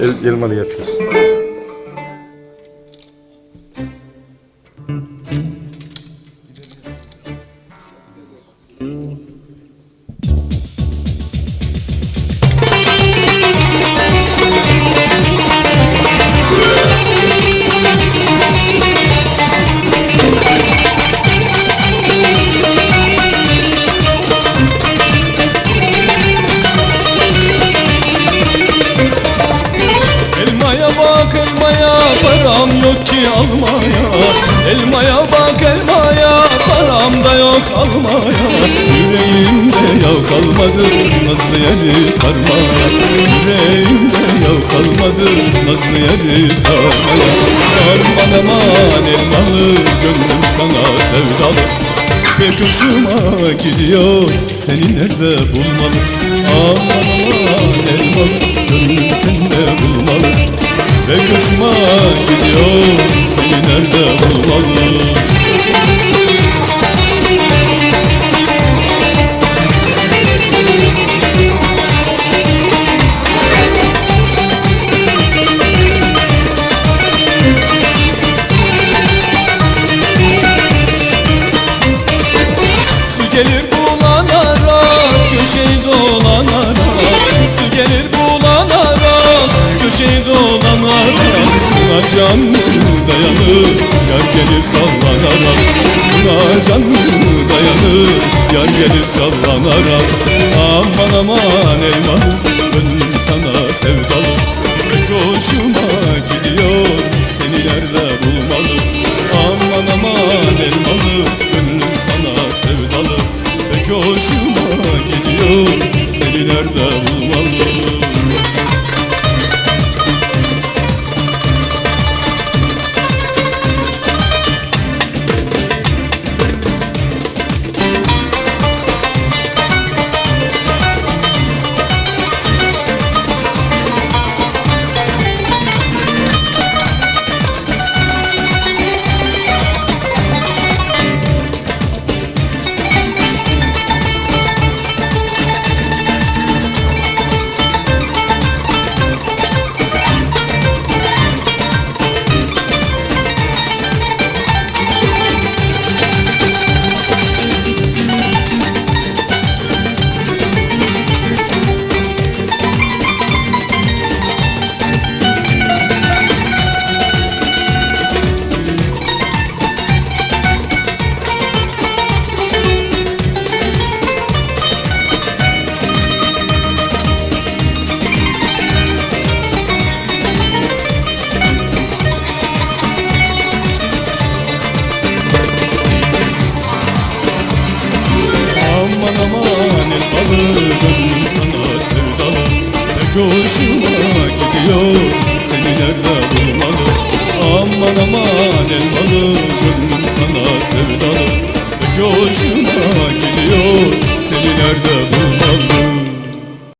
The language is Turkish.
El, elmalı yapacağız. Yok ki almaya Elmaya bak elmaya param da yok almaya. Yüreğimde yağ kalmadı nazlı yeri sarmaya. Yüreğimde yağ kalmadı nazlı yeri sarmaya. Aman aman elmalı gönlüm sana sevdalı. Pek hoşuma gidiyor seni nerede bulmalı? Aman aman elmalı gelir bulanara, köşeyi dolanara Buna can dayanır, yar gelir sallanara Buna can dayanır, yar gelir sallanara Aman aman elmanı, hoşuma gidiyor. Seni nerede